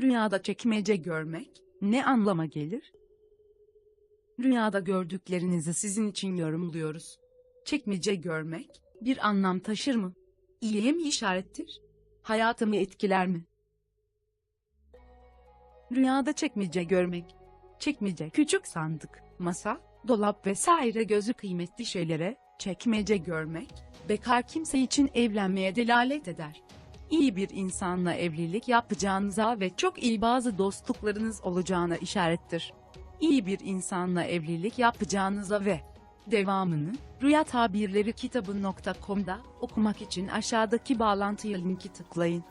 Rüyada çekmece görmek ne anlama gelir? Rüyada gördüklerinizi sizin için yorumluyoruz. Çekmece görmek bir anlam taşır mı? İyiye mi işarettir? Hayatımı etkiler mi? Rüyada çekmece görmek. Çekmece küçük sandık, masa, dolap vesaire gözü kıymetli şeylere çekmece görmek, bekar kimse için evlenmeye delalet eder. İyi bir insanla evlilik yapacağınıza ve çok iyi bazı dostluklarınız olacağına işarettir. İyi bir insanla evlilik yapacağınıza ve devamını Rüya Tabirleri kitabı.com'da okumak için aşağıdaki bağlantıya linki tıklayın.